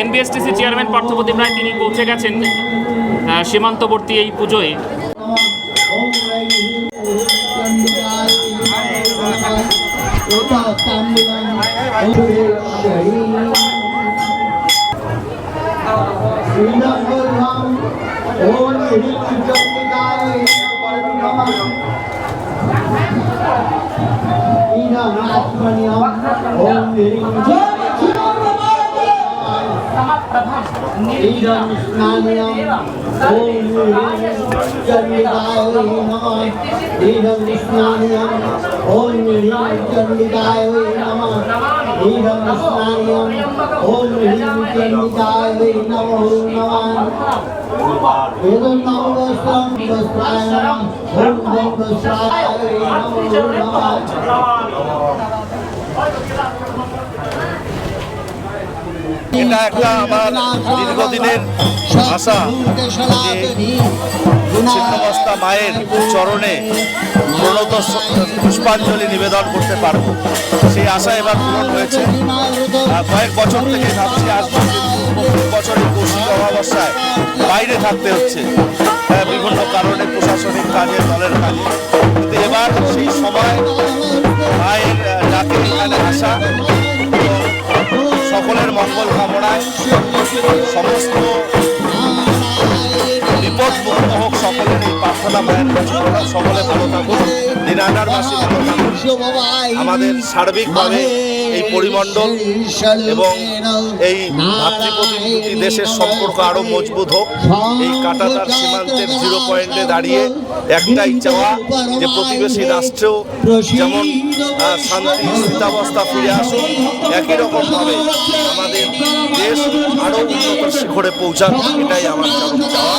NBSTC chairman Parthapratim রায় তিনি পৌঁছে গেছেন সীমান্তবর্তী এই পুজোয়। ইদম স্নানম ওম চন্ডিকায় নমঃ ইদম স্নানম ওম চন্ডিকায় নমঃ ইদম স্নানম ওম চন্ডিকায় নমঃ নমঃ ইদম নমস্কার বস্ত্রায় ওম বস্ত্রায় নমঃ নমঃ এটা একটা আমার দীর্ঘদিনের আশা যে ছিন্নমস্তা মায়ের চরণে প্রণত পুষ্পাঞ্জলি নিবেদন করতে পারব। সেই আশা এবার পূরণ হয়েছে। কয়েক বছর থেকে ভাবছি আসব বছরই কৌশিক অমাবস্যায় বাইরে থাকতে হচ্ছে। আহ, বিভিন্ন কারণে প্রশাসনিক কাজে দলের কাজে। কিন্তু এবার সেই সময় 需要必须得 আমাদের সার্বিকভাবে এই পরিমণ্ডল এবং এই ভাতৃপ্রতিমূর্তি দেশের সম্পর্ক আরও মজবুত হোক। এই কাটাতার সীমান্তের জিরো পয়েন্টে দাঁড়িয়ে একটাই চাওয়া যে প্রতিবেশী রাষ্ট্রেও যেমন শান্তি স্থিতাবস্থা ফিরে আসুক একই রকমভাবে আমাদের দেশ আরও উন্নত শিখরে পৌঁছাক এটাই আমার চাওয়া।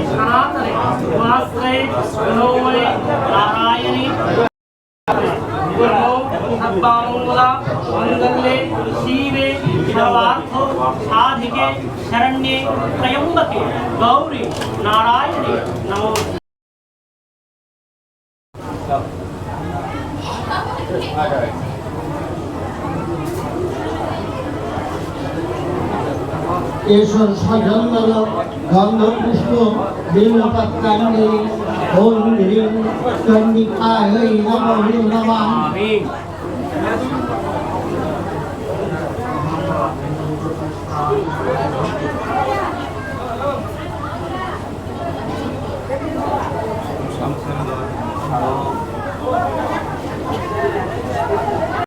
उपास्त्रै गुणोवै नारायणी गुरौ अब्बामूला मङ्गल्ये शिवे सर्वार्थो साधिके शरण्ये त्र्यम्बके गौरी नारायणे नमो Okay. কেশর সজন্দল গন্ধ পুষ্প বিল্লপত্রাঞ্জলি ওম হ্রিং চণ্ডিকায় নমঃ নমঃ।